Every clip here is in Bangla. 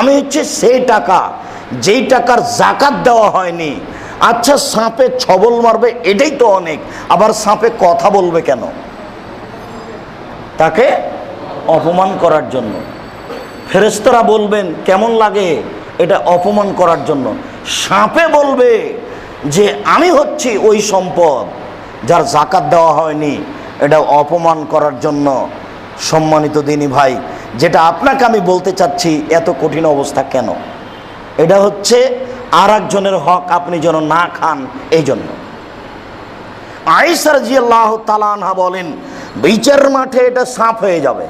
আমি হচ্ছে সেই টাকা, যেই টাকার জাকাত দেওয়া হয়নি। আচ্ছা সাপে ছবল মারবে, এটাই তো অনেক। আবার সাপে কথা বলবে কেন? তাকে অপমান করার জন্য। ফেরেস্তারা বলবেন, কেমন লাগে এটা অপমান করার জন্য? সাপে বলবে যে, আমি হচ্ছি ওই সম্পদ যার জাকাত দেওয়া হয়নি। এটা অপমান করার জন্য। সম্মানিত দিনী ভাই যেটা আপনাকে আমি বলতে চাচ্ছি, এত কঠিন অবস্থা কেন? এটা হচ্ছে আর একজনের হক আপনি যেন না খান এই জন্য আইসার জি আল্লাহ তালানহা বলেন, বিচার মাঠে এটা সাপ হয়ে যাবে।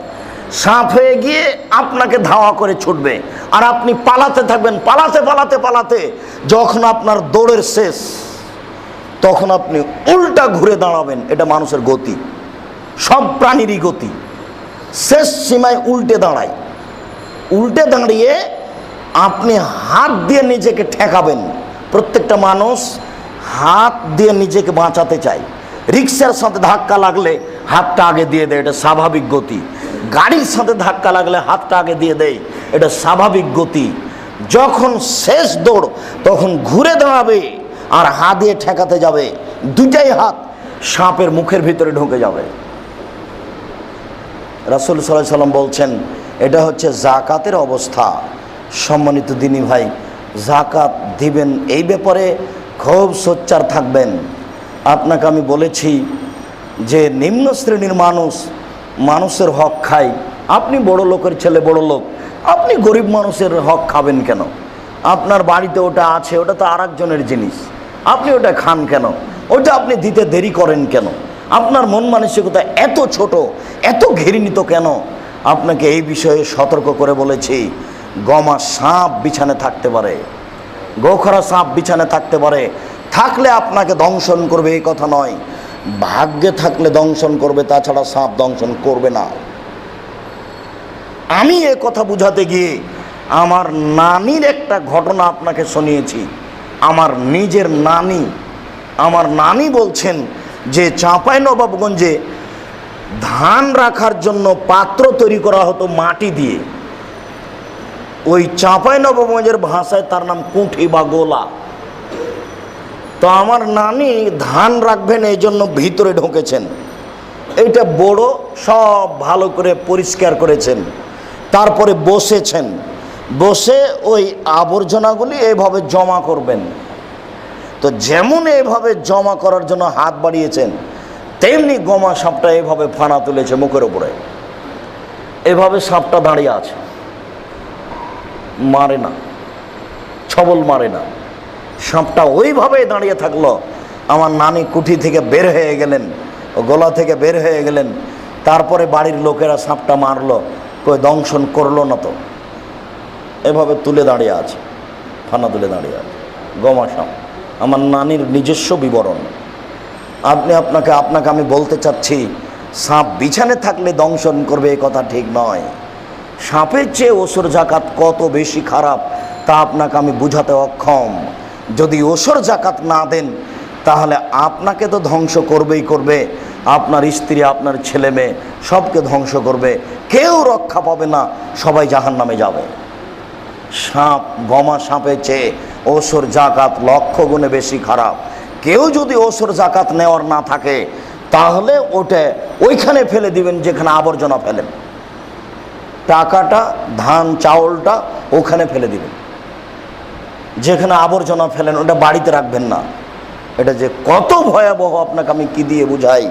সাপ হয়ে গিয়ে আপনাকে ধাওয়া করে ছুটবে। আর আপনি পালাতে থাকবেন, পালাতে পালাতে পালাতে। যখন আপনার দৌড়ের শেষ, তখন আপনি উল্টা ঘুরে দাঁড়াবেন। এটা মানুষের গতি। সব প্রাণীরই গতি। শেষ সীমায় উল্টে দাঁড়ায়। উল্টে দাঁড়িয়ে আপনি হাত দিয়ে নিজেকে ঠেকাবেন। প্রত্যেকটা মানুষ হাত দিয়ে নিজেকে বাঁচাতে চায়। রিক্সার সাথে ধাক্কা লাগলে হাতটা আগে দিয়ে দেয়, এটা স্বাভাবিক গতি। গাড়ির সাথে ধাক্কা লাগলে হাতটা আগে দিয়ে দেয়, এটা স্বাভাবিক গতি। যখন শেষ দৌড়, তখন ঘুরে দাঁড়াবে আর হাত দিয়ে ঠেকাতে যাবে। দুটাই হাত সাপের মুখের ভিতরে ঢুকে যাবে। রাসুল সাল্লাহ সাল্লাম বলছেন, এটা হচ্ছে জাকাতের অবস্থা। সম্মানিত দিনী ভাই জাকাত দিবেন এই ব্যাপারে খুব সোচ্চার থাকবেন। আপনাকে আমি বলেছি যে নিম্ন শ্রেণির মানুষ, মানুষের হক খায়। আপনি বড় লোকের ছেলে, বড় লোক, আপনি গরিব মানুষের হক খাবেন কেন? আপনার বাড়িতে ওটা আছে, ওটা তো আর জিনিস। আপনি ওটা খান কেন? ওটা আপনি দিতে দেরি করেন কেন? আপনার মন মানসিকতা এত ছোট এত ঘৃণিত কেন? আপনাকে এই বিষয়ে সতর্ক করে বলেছি, গমা সাপ বিছানে থাকতে পারে, গোখরা সাপ বিছানে থাকতে পারে। থাকলে আপনাকে দংশন করবে, এই কথা নয়। ভাগ্যে থাকলে দংশন করবে, তাছাড়া সাপ দংশন করবে না। আমি এ কথা বুঝাতে গিয়ে আমার নানির একটা ঘটনা আপনাকে শুনিয়েছি। আমার নিজের নানি, আমার নানি বলছেন যে চাঁপাই নবাবগঞ্জে ধান রাখার জন্য পাত্র তৈরি করা হতো মাটি দিয়ে। ওই চাঁপাই নবাবগঞ্জের ভাষায় তার নাম কুঠি বা গোলা। তো আমার নানি ধান রাখবেন এই জন্য ভিতরে ঢুকেছেন। এইটা বড়, সব ভালো করে পরিষ্কার করেছেন। তারপরে বসেছেন। বসে ওই আবর্জনাগুলি এইভাবে জমা করবেন। তো যেমন এইভাবে জমা করার জন্য হাত বাড়িয়েছেন তেমনি গমা সাপটা এভাবে ফানা তুলেছে মুখের উপরে। এভাবে সাপটা দাঁড়িয়ে আছে। মারে না। ছবল মারে না। সাপটা ওইভাবেই দাঁড়িয়ে থাকল, আমার নানি কুঠি থেকে বের হয়ে গেলেন, গলা থেকে বের হয়ে গেলেন। তারপরে বাড়ির লোকেরা সাপটা মারলো, কই দংশন করল না তো। এভাবে তুলে দাঁড়িয়ে আছে, ফানা তুলে দাঁড়িয়ে আছে। গমা সাপ, আমার নানির নিজস্ব বিবরণ। আপনি আপনাকে আপনাকে আমি বলতে চাচ্ছি, সাপ বিছানে থাকলে দংশন করবে এ কথা ঠিক নয়। সাপের চেয়ে ওসর জাকাত কত বেশি খারাপ, তা আপনাকে আমি বুঝাতে অক্ষম। যদি ওসর জাকাত না দেন, তাহলে আপনাকে তো ধ্বংস করবেই করবে। আপনার স্ত্রী, আপনার ছেলে মেয়ে সবকে ধ্বংস করবে। কেউ রক্ষা পাবে না, সবাই জাহান নামে যাবে। সাপ গমা সাপের চেয়ে ওসর জাকাত লক্ষ গুণে বেশি খারাপ। কেউ যদি ওসর জাকাত নেওয়ার না থাকে, তাহলে ওটা ওইখানে ফেলে দিবেন, যেখানে আবর্জনা ফেলেন। টাকাটা, ধান, চাউলটা ওখানে ফেলে দিবেন। যেখানে আবর্জনা ফেলেন, ওটা বাড়িতে রাখবেন না। এটা যে কত ভয়াবহ, আপনাকে আমি কি দিয়ে বুঝাই?